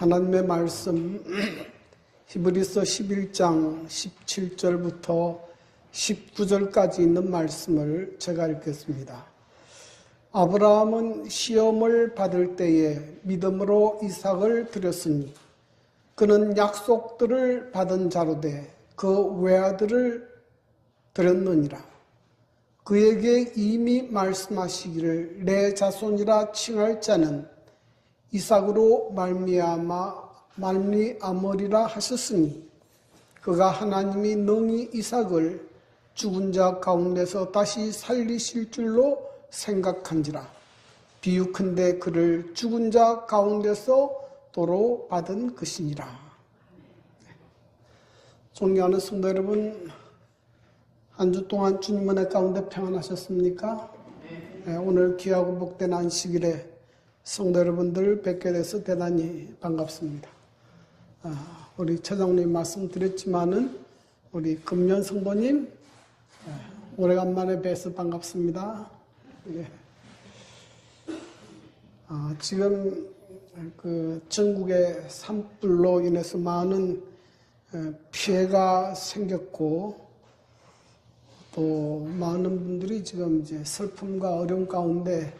하나님의 말씀 히브리서 11장 17절부터 19절까지 있는 말씀을 제가 읽겠습니다. 아브라함은 시험을 받을 때에 믿음으로 이삭을 드렸으니 그는 약속들을 받은 자로 돼그 외아들을 드렸느니라. 그에게 이미 말씀하시기를 내 자손이라 칭할 자는 이삭으로 말미암아 말미암으리라 하셨으니 그가 하나님이 능히 이삭을 죽은 자 가운데서 다시 살리실 줄로 생각한지라 비유컨대 그를 죽은 자 가운데서 도로 받은 것이니라. 존경하는 성도 여러분, 한 주 동안 주님 은혜 가운데 평안하셨습니까? 네, 오늘 귀하고 복된 안식일에 성도 여러분들 뵙게 돼서 대단히 반갑습니다. 아, 우리 처장님 말씀드렸지만은 우리 금년 성도님 네, 오래간만에 뵈서 반갑습니다. 예. 아, 지금 그 전국의 산불로 인해서 많은 에, 피해가 생겼고 또 많은 분들이 지금 이제 슬픔과 어려움 가운데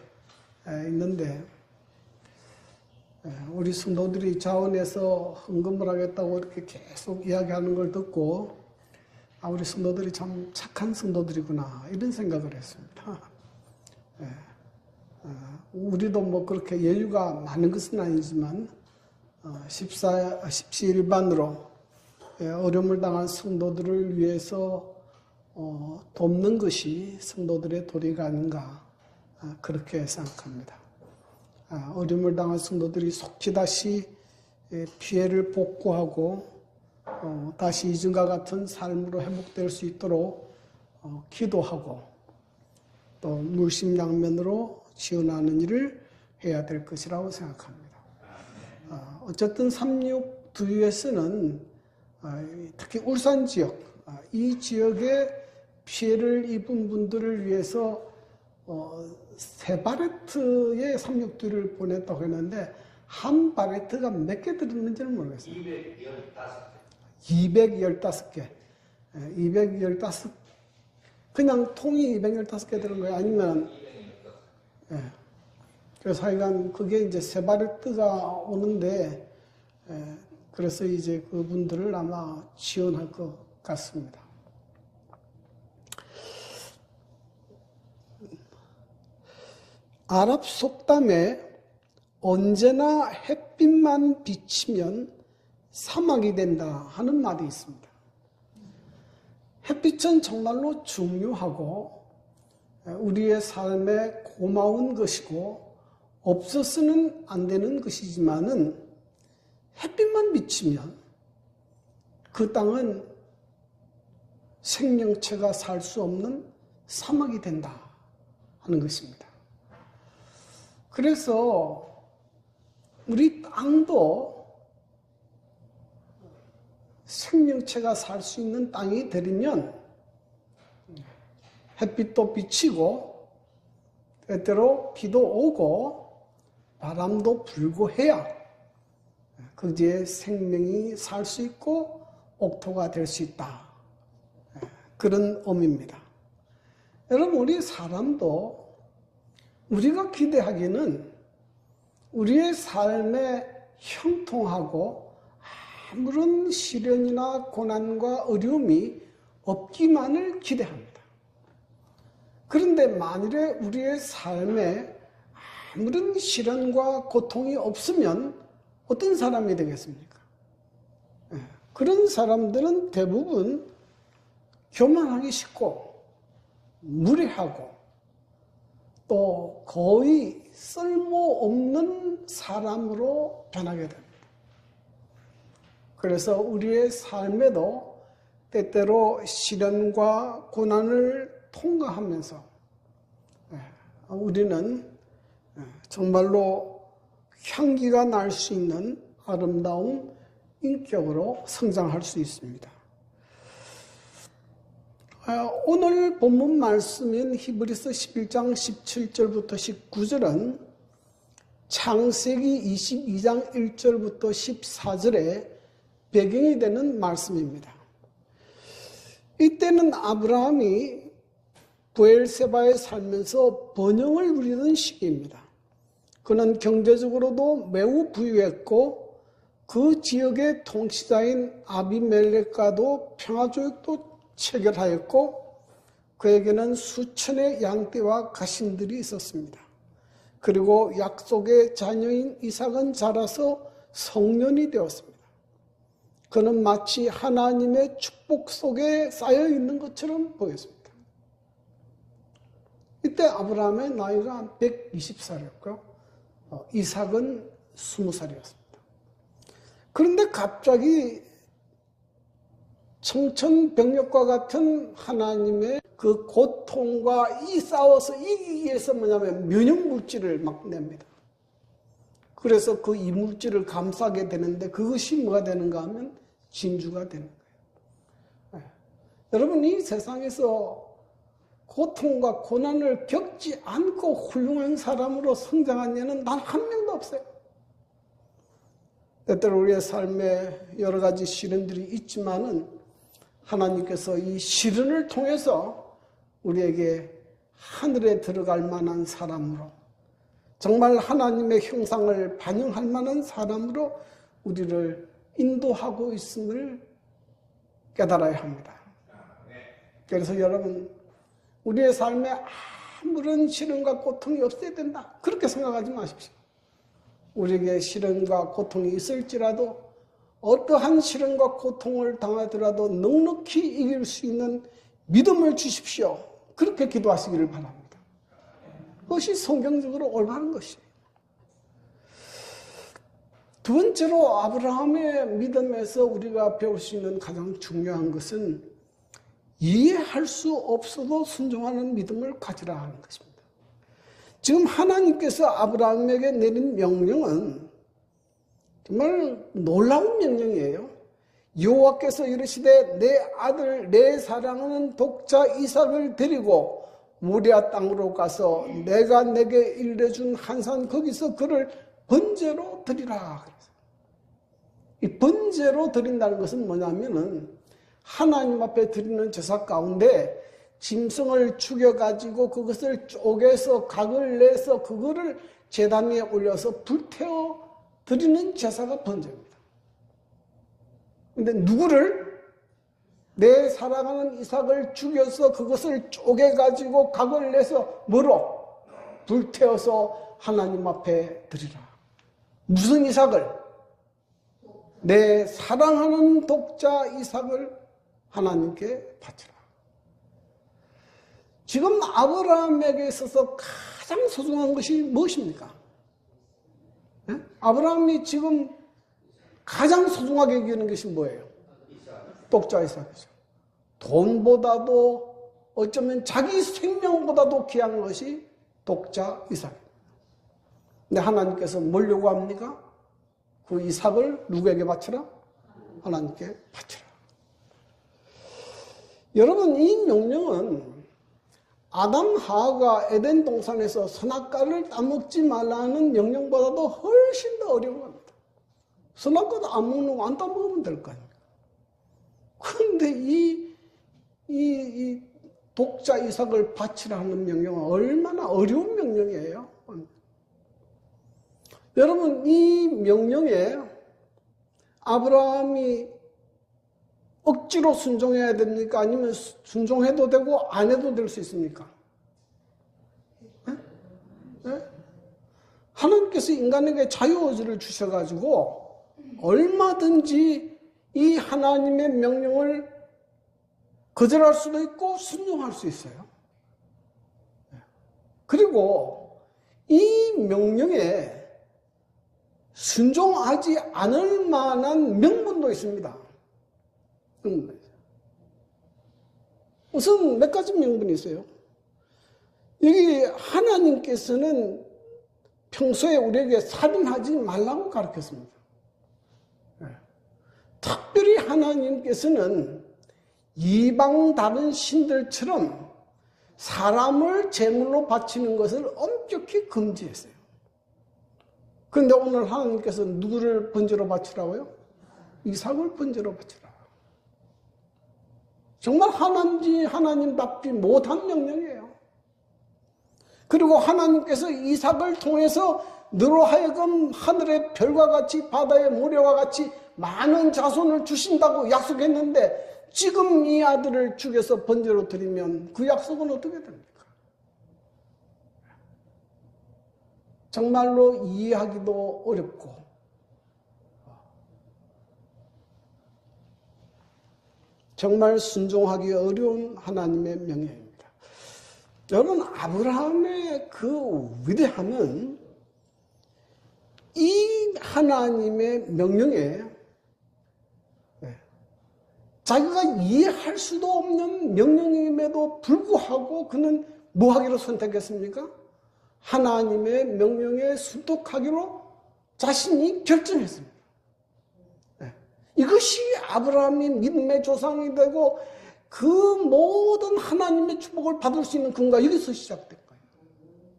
에, 있는데 에, 우리 성도들이 자원해서 헌금을 하겠다고 이렇게 계속 이야기하는 걸 듣고 아 우리 성도들이 참 착한 성도들이구나 이런 생각을 했습니다. 예. 어, 우리도 뭐 그렇게 여유가 많은 것은 아니지만 어, 14, 십시일반으로 예, 어려움을 당한 성도들을 위해서 어, 돕는 것이 성도들의 도리가 아닌가 아, 그렇게 생각합니다. 아, 어려움을 당한 성도들이 속히 다시 예, 피해를 복구하고 어, 다시 이전과 같은 삶으로 회복될 수 있도록 어, 기도하고 또 물심양면으로 지원하는 일을 해야 될 것이라고 생각합니다. 아, 어쨌든 삼육 두유에서는 아, 특히 울산 지역, 아, 이 지역에 피해를 입은 분들을 위해서 어, 세 바레트의 삼육두를 보냈다고 했는데 한 바레트가 몇 개 들었는지는 모르겠어요. 215개. 215 그냥 통이 215개 들은 거예요. 아니면 예. 그래서 하여간 그게 이제 세 바레트가 오는데 예. 그래서 이제 그분들을 아마 지원할 것 같습니다. 아랍 속담에 언제나 햇빛만 비치면 사막이 된다 하는 말이 있습니다. 햇빛은 정말로 중요하고 우리의 삶에 고마운 것이고 없어서는 안 되는 것이지만은 햇빛만 비치면 그 땅은 생명체가 살 수 없는 사막이 된다 하는 것입니다. 그래서 우리 땅도 생명체가 살 수 있는 땅이 되려면 햇빛도 비치고 때때로 비도 오고 바람도 불고 해야 거기에 생명이 살 수 있고 옥토가 될 수 있다. 그런 의미입니다. 여러분, 우리 사람도 우리가 기대하기는 우리의 삶에 형통하고 아무런 시련이나 고난과 어려움이 없기만을 기대합니다. 그런데 만일에 우리의 삶에 아무런 시련과 고통이 없으면 어떤 사람이 되겠습니까? 예, 그런 사람들은 대부분 교만하기 쉽고 무례하고 또 거의 쓸모없는 사람으로 변하게 됩니다. 그래서 우리의 삶에도 때때로 시련과 고난을 통과하면서 예, 우리는 예, 정말로 향기가 날 수 있는 아름다운 인격으로 성장할 수 있습니다. 아, 오늘 본문 말씀인 히브리서 11장 17절부터 19절은 창세기 22장 1절부터 14절에 배경이 되는 말씀입니다. 이때는 아브라함이 부엘세바에 살면서 번영을 누리는 시기입니다. 그는 경제적으로도 매우 부유했고 그 지역의 통치자인 아비멜렉과도 평화조약도 체결하였고 그에게는 수천의 양떼와 가신들이 있었습니다. 그리고 약속의 자녀인 이삭은 자라서 성년이 되었습니다. 그는 마치 하나님의 축복 속에 쌓여 있는 것처럼 보였습니다. 이때 아브라함의 나이가 120살이었고요. 어, 이삭은 20살이었습니다. 그런데 갑자기 청천벽력과 같은 하나님의 그 고통과 이 싸워서 이기기 위해서 뭐냐면 면역물질을 막 냅니다. 그래서 그 이물질을 감싸게 되는데 그것이 뭐가 되는가 하면 진주가 되는 거예요. 네. 여러분 이 세상에서 고통과 고난을 겪지 않고 훌륭한 사람으로 성장한 예는 단 한 명도 없어요. 때때로 우리의 삶에 여러 가지 시련들이 있지만은 하나님께서 이 시련을 통해서 우리에게 하늘에 들어갈 만한 사람으로 정말 하나님의 형상을 반영할 만한 사람으로 우리를 인도하고 있음을 깨달아야 합니다. 그래서 여러분, 우리의 삶에 아무런 시련과 고통이 없어야 된다. 그렇게 생각하지 마십시오. 우리에게 시련과 고통이 있을지라도 어떠한 시련과 고통을 당하더라도 넉넉히 이길 수 있는 믿음을 주십시오. 그렇게 기도하시기를 바랍니다. 그것이 성경적으로 올바른 것이에요. 두 번째로 아브라함의 믿음에서 우리가 배울 수 있는 가장 중요한 것은 이해할 수 없어도 순종하는 믿음을 가지라 하는 것입니다. 지금 하나님께서 아브라함에게 내린 명령은 정말 놀라운 명령이에요. 여호와께서 이르시되 내 아들 내 사랑하는 독자 이삭을 데리고 모리아 땅으로 가서 내가 내게 일러준 한산 거기서 그를 번제로 드리라. 이 번제로 드린다는 것은 뭐냐면은 하나님 앞에 드리는 제사 가운데 짐승을 죽여가지고 그것을 쪼개서 각을 내서 그거를 재단 위에 올려서 불태워 드리는 제사가 번제입니다. 근데 누구를 내 사랑하는 이삭을 죽여서 그것을 쪼개가지고 각을 내서 뭐로? 불태워서 하나님 앞에 드리라. 무슨 이삭을? 내 사랑하는 독자 이삭을 하나님께 바치라. 지금 아브라함에게 있어서 가장 소중한 것이 무엇입니까? 네? 아브라함이 지금 가장 소중하게 여기는 것이 뭐예요? 독자 이삭이죠. 돈보다도 어쩌면 자기 생명보다도 귀한 것이 독자 이삭입니다. 근데 하나님께서 뭘 요구합니까? 그 이삭을 누구에게 바치라? 하나님께 바치라. 여러분, 이 명령은 아담 하가 에덴 동산에서 선악과를 따먹지 말라는 명령보다도 훨씬 더 어려운 겁니다. 선악과도 안 먹는 거 안 따먹으면 될 거 아닙니까? 그런데 이, 이, 이 독자 이삭을 바치라는 명령은 얼마나 어려운 명령이에요. 여러분, 이 명령에 아브라함이 억지로 순종해야 됩니까? 아니면 순종해도 되고 안 해도 될 수 있습니까? 네? 네? 하나님께서 인간에게 자유의지를 주셔가지고 얼마든지 이 하나님의 명령을 거절할 수도 있고 순종할 수 있어요. 네. 그리고 이 명령에 순종하지 않을 만한 명분도 있습니다. 우선 몇 가지 명분이 있어요. 여기 하나님께서는 평소에 우리에게 살인하지 말라고 가르쳤습니다. 네. 특별히 하나님께서는 이방 다른 신들처럼 사람을 제물로 바치는 것을 엄격히 금지했어요. 그런데 오늘 하나님께서 누구를 번제로 바치라고요? 이삭을 번제로 바치라. 정말 하나님, 하나님답지 못한 명령이에요. 그리고 하나님께서 이삭을 통해서 너로 하여금 하늘의 별과 같이 바다의 모래와 같이 많은 자손을 주신다고 약속했는데 지금 이 아들을 죽여서 번제로 드리면 그 약속은 어떻게 됩니까? 정말로 이해하기도 어렵고 정말 순종하기 어려운 하나님의 명령입니다. 여러분 아브라함의 그 위대함은 이 하나님의 명령에 네, 자기가 이해할 수도 없는 명령임에도 불구하고 그는 뭐 하기로 선택했습니까? 하나님의 명령에 순독하기로 자신이 결정했습니다. 네. 이것이 아브라함이 믿음의 조상이 되고 그 모든 하나님의 축복을 받을 수 있는 근거가 여기서 시작된 거예요.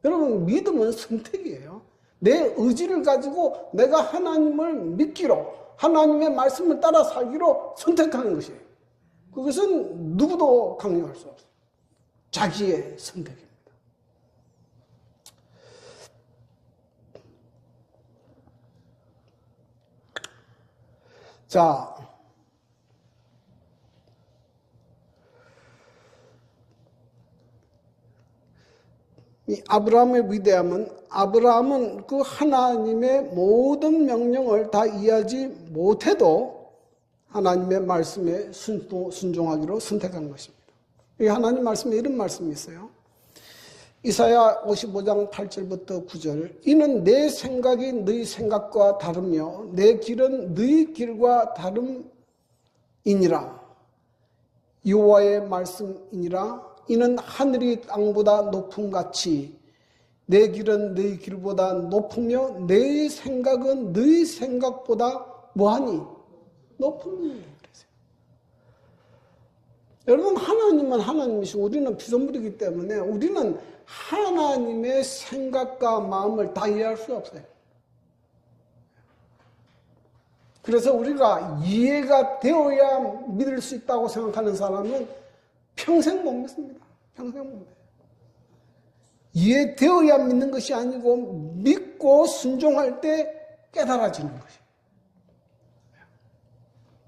여러분, 믿음은 선택이에요. 내 의지를 가지고 내가 하나님을 믿기로, 하나님의 말씀을 따라 살기로 선택하는 것이에요. 그것은 누구도 강요할 수 없어요. 자기의 선택입니다. 자, 이 아브라함의 위대함은 아브라함은 그 하나님의 모든 명령을 다 이해하지 못해도 하나님의 말씀에 순종하기로 선택한 것입니다. 이 하나님 말씀에 이런 말씀이 있어요. 이사야 55장 8절부터 9절. 이는 내 생각이 너희 생각과 다르며 내 길은 너희 길과 다름이니라. 여호와의 말씀이니라. 이는 하늘이 땅보다 높음 같이 내 길은 너희 길보다 높으며 내 생각은 너희 생각보다 뭐하니? 높음이라 여러분 하나님은 하나님이시고 우리는 피조물이기 때문에 우리는 하나님의 생각과 마음을 다 이해할 수 없어요. 그래서 우리가 이해가 되어야 믿을 수 있다고 생각하는 사람은 평생 못 믿습니다. 평생 못 믿어요. 이해되어야 믿는 것이 아니고 믿고 순종할 때 깨달아지는 것이에요.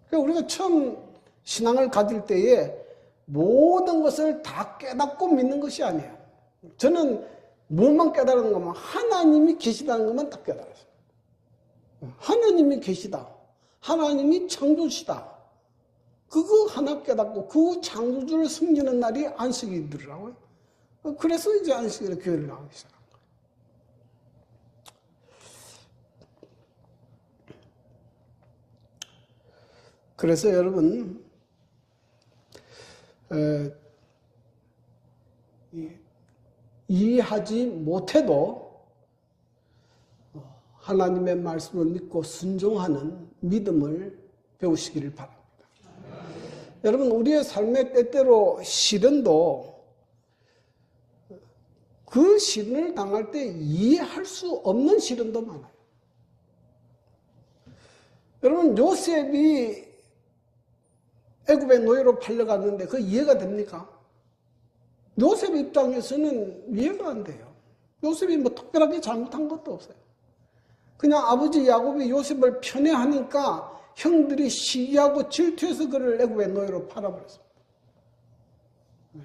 그러니까 우리가 처음 신앙을 가질 때에 모든 것을 다 깨닫고 믿는 것이 아니에요. 저는 뭐만 깨달은 것만 하나님이 계시다는 것만 딱 깨달았어요. 하나님이 계시다. 하나님이 창조시다. 그거 하나 깨닫고 그 창조주를 섬기는 날이 안식일이더라고요. 그래서 이제 안식일에 교회를 나오기 시작한 거예요. 그래서 여러분 에, 이해하지 못해도 하나님의 말씀을 믿고 순종하는 믿음을 배우시기를 바랍니다. 여러분, 우리의 삶의 때때로 시련도 그 시련을 당할 때 이해할 수 없는 시련도 많아요. 여러분, 요셉이 애굽의 노예로 팔려갔는데 그 이해가 됩니까? 요셉 입장에서는 이해가 안 돼요. 요셉이 뭐 특별하게 잘못한 것도 없어요. 그냥 아버지 야곱이 요셉을 편애하니까 형들이 시기하고 질투해서 그를 애굽의 노예로 팔아버렸습니다. 네.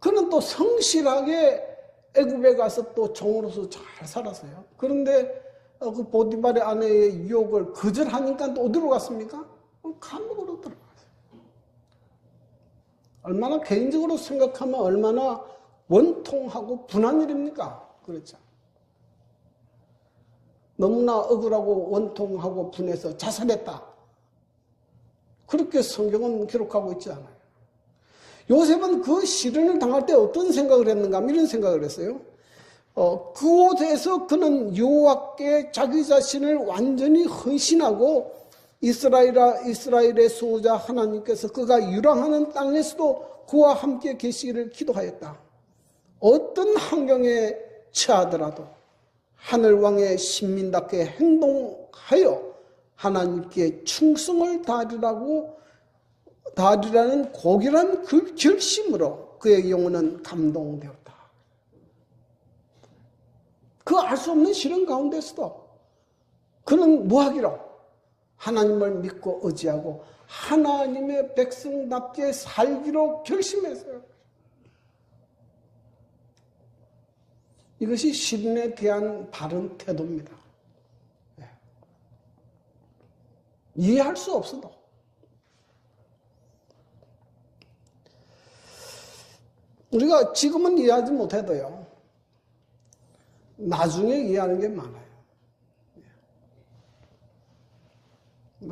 그는 또 성실하게 애굽에 가서 또 종으로서 잘 살았어요. 그런데 어, 그 보디발의 아내의 유혹을 거절하니까 또 어디로 갔습니까? 감옥으로 들어. 얼마나 개인적으로 생각하면 얼마나 원통하고 분한 일입니까? 그렇죠. 너무나 억울하고 원통하고 분해서 자살했다. 그렇게 성경은 기록하고 있지 않아요. 요셉은 그 시련을 당할 때 어떤 생각을 했는가 이런 생각을 했어요. 어, 그곳에서 그는 여호와께 자기 자신을 완전히 헌신하고 이스라엘아 이스라엘의 수호자 하나님께서 그가 유랑하는 땅에서도 그와 함께 계시기를 기도하였다. 어떤 환경에 처하더라도 하늘 왕의 신민답게 행동하여 하나님께 충성을 다하리라고 다하리라는 고결한 그 결심으로 그의 영혼은 감동되었다. 그 알 수 없는 시련 가운데서도 그는 뭐하기로 하나님을 믿고 의지하고 하나님의 백성답게 살기로 결심했어요. 이것이 시련에 대한 바른 태도입니다. 예. 이해할 수 없어도 우리가 지금은 이해하지 못해도요. 나중에 이해하는 게 많아요. 뭐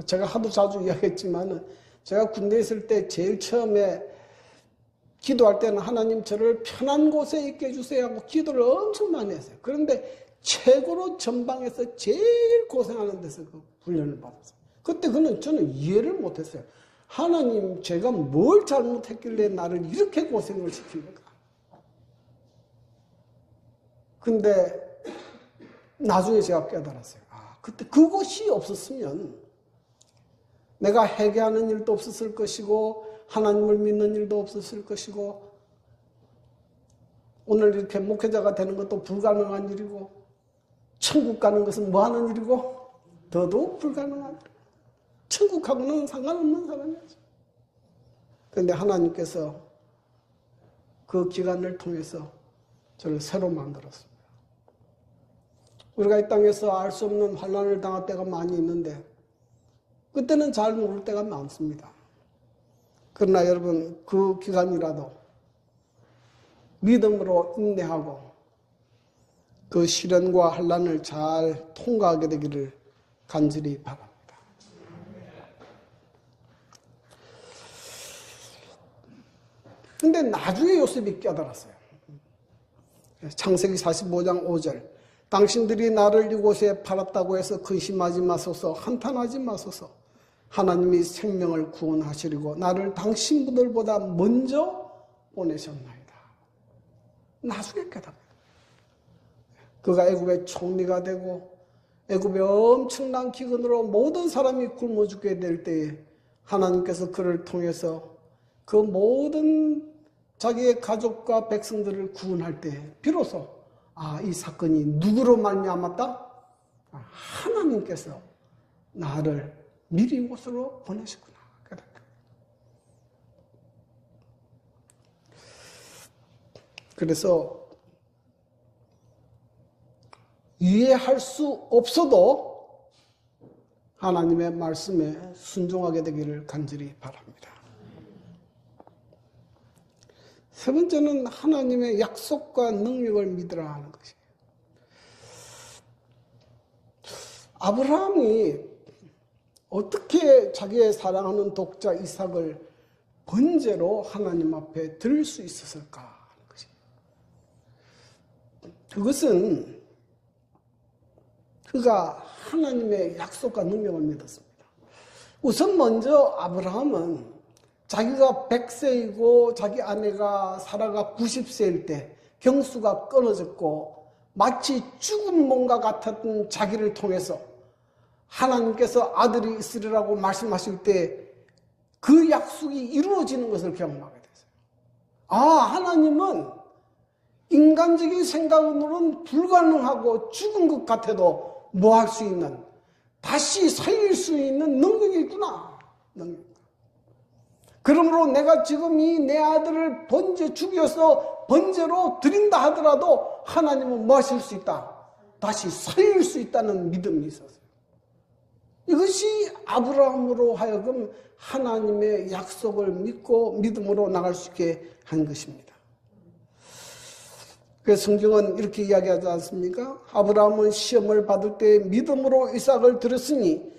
제가 하도 자주 이야기했지만 제가 군대에 있을 때 제일 처음에 기도할 때는 하나님 저를 편한 곳에 있게 해주세요 하고 기도를 엄청 많이 했어요. 그런데 최고로 전방에서 제일 고생하는 데서 그 훈련을 받았어요. 그때 그는 저는 이해를 못했어요. 하나님 제가 뭘 잘못했길래 나를 이렇게 고생을 시킵니까? 근데 나중에 제가 깨달았어요. 아, 그때 그것이 없었으면 내가 회개하는 일도 없었을 것이고 하나님을 믿는 일도 없었을 것이고 오늘 이렇게 목회자가 되는 것도 불가능한 일이고 천국 가는 것은 뭐 하는 일이고 더더욱 불가능한 일. 천국하고는 상관없는 사람이었죠. 그런데 하나님께서 그 기간을 통해서 저를 새로 만들었습니다. 우리가 이 땅에서 알 수 없는 환란을 당할 때가 많이 있는데 그때는 잘 모를 때가 많습니다. 그러나 여러분 그 기간이라도 믿음으로 인내하고 그 시련과 환란을 잘 통과하게 되기를 간절히 바랍니다. 근데 나중에 요셉이 깨달았어요. 창세기 45장 5절. 당신들이 나를 이곳에 팔았다고 해서 근심하지 마소서, 한탄하지 마소서. 하나님이 생명을 구원하시려고 나를 당신들보다 먼저 보내셨나이다. 나중에 깨닫고 그가 애굽의 총리가 되고 애굽의 엄청난 기근으로 모든 사람이 굶어 죽게 될 때에 하나님께서 그를 통해서 그 모든 자기의 가족과 백성들을 구원할 때 비로소 아 이 사건이 누구로 말미암았다? 아, 하나님께서 나를 미리 이곳으로 보내셨구나. 그래서 이해할 수 없어도 하나님의 말씀에 순종하게 되기를 간절히 바랍니다. 세 번째는 하나님의 약속과 능력을 믿으라 하는 것이에요. 아브라함이 어떻게 자기의 사랑하는 독자 이삭을 번제로 하나님 앞에 드릴 수 있었을까 하는 것입니다. 그것은 그가 하나님의 약속과 능력을 믿었습니다. 우선 먼저 아브라함은 자기가 100세이고 자기 아내가 사라가 90세일 때 경수가 끊어졌고 마치 죽은 몸과 같았던 자기를 통해서 하나님께서 아들이 있으리라고 말씀하실 때 그 약속이 이루어지는 것을 경험하게 됐어요. 아, 하나님은 인간적인 생각으로는 불가능하고 죽은 것 같아도 뭐 할 수 있는 다시 살릴 수 있는 능력이 있구나. 능력. 그러므로 내가 지금 이 내 아들을 번제 죽여서 번제로 드린다 하더라도 하나님은 뭐 하실 수 있다? 다시 살릴 수 있다는 믿음이 있었어요. 이것이 아브라함으로 하여금 하나님의 약속을 믿고 믿음으로 나갈 수 있게 한 것입니다. 그래서 성경은 이렇게 이야기하지 않습니까? 아브라함은 시험을 받을 때 믿음으로 이삭을 들었으니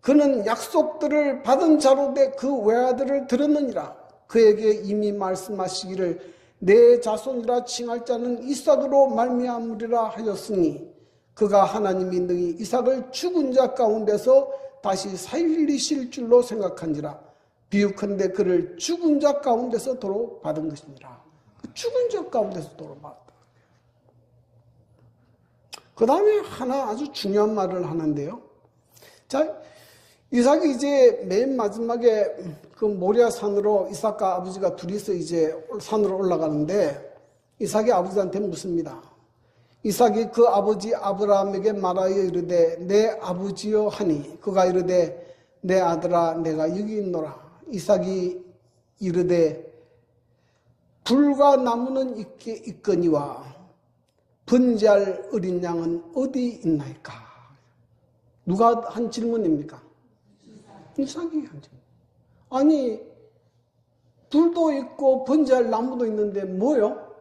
그는 약속들을 받은 자로 돼 그 외아들을 들었느니라. 그에게 이미 말씀하시기를 내 자손이라 칭할 자는 이삭으로 말미암으리라 하였으니 그가 하나님이 능히 이삭을 죽은 자 가운데서 다시 살리실 줄로 생각한지라 비유컨대 그를 죽은 자 가운데서 도로 받은 것이니라 그 죽은 자 가운데서 도로 받았다 그 다음에 하나 아주 중요한 말을 하는데요. 자, 이삭이 이제 맨 마지막에 그 모리아 산으로 이삭과 아버지가 둘이서 이제 산으로 올라가는데 이삭이 아버지한테 묻습니다. 이삭이 그 아버지 아브라함에게 말하여 이르되 내 아버지여 하니 그가 이르되 내 아들아 내가 여기 있노라. 이삭이 이르되 불과 나무는 있게 있거니와 번제할 어린 양은 어디 있나이까? 누가 한 질문입니까? 이삭이 한 질문. 아니 불도 있고 번제할 나무도 있는데 뭐요?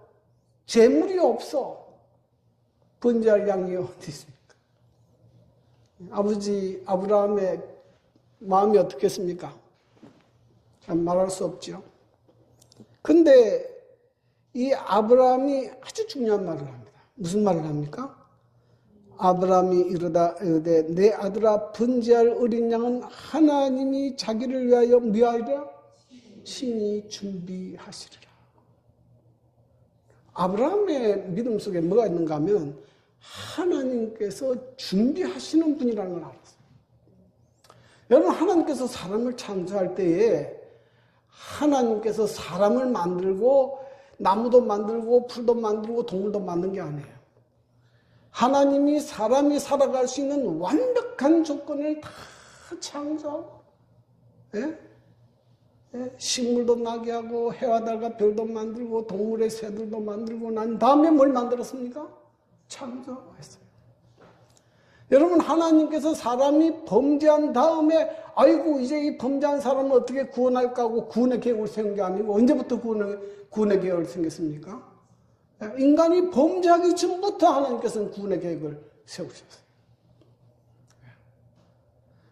재물이 없어. 번제할 양이 어디 있습니까? 아버지 아브라함의 마음이 어떻겠습니까? 참 말할 수 없죠. 근데 이 아브라함이 아주 중요한 말을 합니다. 무슨 말을 합니까? 아브라함이 이르다 이르되 내 아들아 번제할 어린 양은 하나님이 자기를 위하여 미하리라 신이 준비하시리라. 아브라함의 믿음 속에 뭐가 있는가 하면 하나님께서 준비하시는 분이라는 걸 알았어요. 여러분 하나님께서 사람을 창조할 때에 하나님께서 사람을 만들고 나무도 만들고 풀도 만들고 동물도 만든 게 아니에요. 하나님이 사람이 살아갈 수 있는 완벽한 조건을 다 창조하고 예? 예? 식물도 나게 하고 해와 달과 별도 만들고 동물의 새들도 만들고 난 다음에 뭘 만들었습니까? 창조했어요. 여러분 하나님께서 사람이 범죄한 다음에 아이고 이제 이 범죄한 사람을 어떻게 구원할까 하고 구원의 계획을 세운 게 아니고 언제부터 구원의, 구원의 계획을 생겼습니까? 인간이 범죄하기 전부터 하나님께서는 구원의 계획을 세우셨어요.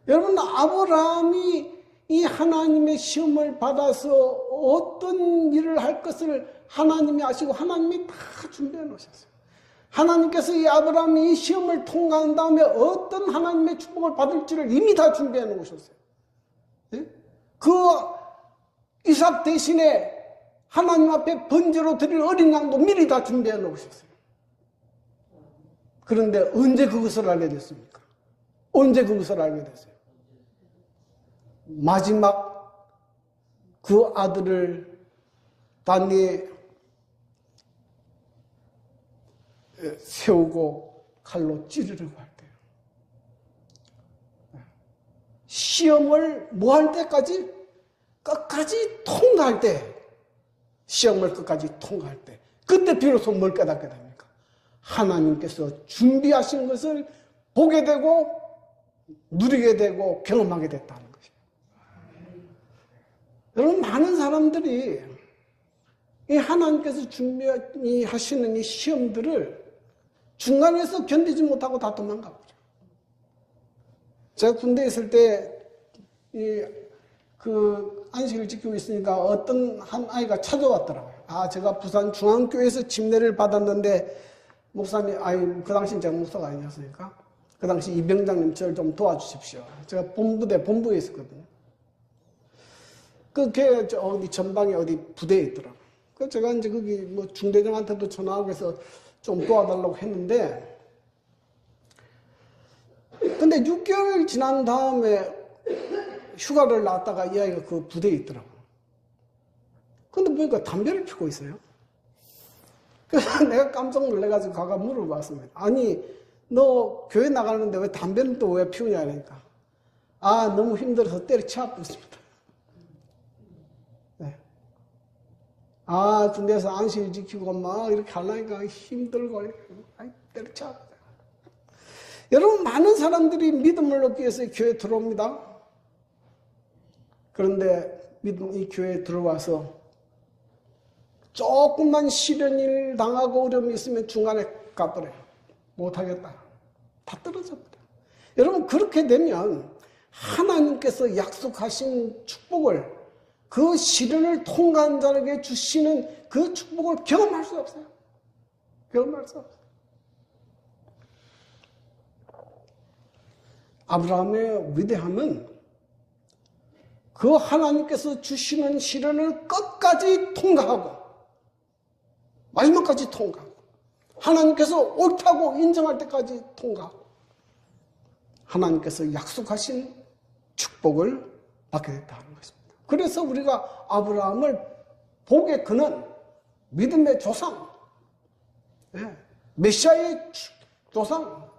여러분 아브라함이 이 하나님의 시험을 받아서 어떤 일을 할 것을 하나님이 아시고 하나님이 다 준비해 놓으셨어요. 하나님께서 이 아브라함이 이 시험을 통과한 다음에 어떤 하나님의 축복을 받을지를 이미 다 준비해 놓으셨어요. 예? 그 이삭 대신에 하나님 앞에 번제로 드릴 어린 양도 미리 다 준비해 놓으셨어요. 그런데 언제 그것을 알게 됐습니까? 언제 그것을 알게 됐어요? 마지막 그 아들을 단위에 세우고 칼로 찌르려고 할 때요. 시험을 뭐 할 때까지? 끝까지 통과할 때. 시험을 끝까지 통과할 때. 그때 비로소 뭘 깨닫게 됩니까? 하나님께서 준비하신 것을 보게 되고, 누리게 되고, 경험하게 됐다는 것이에요. 여러분, 많은 사람들이 이 하나님께서 준비하시는 이 시험들을 중간에서 견디지 못하고 다 도망가 버려. 제가 군대에 있을 때, 이, 그, 안식을 지키고 있으니까 어떤 한 아이가 찾아왔더라고요. 아, 제가 부산 중앙교회에서 침례를 받았는데, 목사님, 아이, 그 당시 제가 목사가 아니었으니까, 그 당시 이병장님 저를 좀 도와주십시오. 제가 본부대, 본부에 있었거든요. 그, 걔, 저 어디 전방에 어디 부대에 있더라고요. 그 제가 이제 거기 뭐 중대장한테도 전화하고 해서 좀 도와달라고 했는데, 근데 6개월 지난 다음에 휴가를 나왔다가 이 아이가 그 부대에 있더라고. 근데 보니까 담배를 피고 있어요. 그래서 내가 깜짝 놀래가지고 가가 물어봤습니다. 아니, 너 교회 나가는데 왜 담배는 또 왜 피우냐, 그러니까. 아, 너무 힘들어서 때려치고 있습니다. 네. 아, 군대에서 안식을 지키고 막 이렇게 하려니까 힘들고, 아이, 때려쳐. 여러분, 많은 사람들이 믿음을 얻기 위해서 교회에 들어옵니다. 그런데 믿음 이 교회에 들어와서 조금만 시련을 당하고 어려움이 있으면 중간에 가버려요. 못하겠다. 다 떨어져 버려요. 여러분, 그렇게 되면 하나님께서 약속하신 축복을 그 시련을 통과한 자에게 주시는 그 축복을 경험할 수 없어요. 경험할 수 없어요. 아브라함의 위대함은 그 하나님께서 주시는 시련을 끝까지 통과하고 마지막까지 통과하고 하나님께서 옳다고 인정할 때까지 통과. 하나님께서 약속하신 축복을 받게 됐다는 것입니다. 그래서 우리가 아브라함을 복의 그는 믿음의 조상, 예, 메시아의 주- 조상,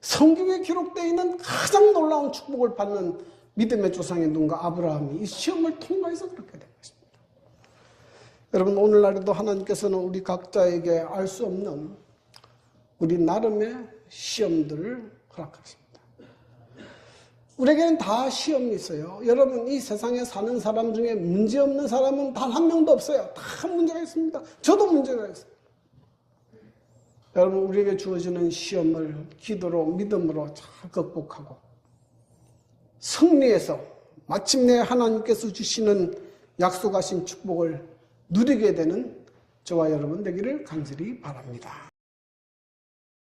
성경에 기록되어 있는 가장 놀라운 축복을 받는 믿음의 조상의 누군가 아브라함이 이 시험을 통과해서 그렇게 된 것입니다. 여러분 오늘날에도 하나님께서는 우리 각자에게 알 수 없는 우리 나름의 시험들을 허락하십니다. 우리에게는 다 시험이 있어요. 여러분 이 세상에 사는 사람 중에 문제 없는 사람은 단 한 명도 없어요. 다 문제가 있습니다. 저도 문제가 있어요. 여러분 우리에게 주어지는 시험을 기도로 믿음으로 잘 극복하고 승리해서 마침내 하나님께서 주시는 약속하신 축복을 누리게 되는 저와 여러분 되기를 간절히 바랍니다.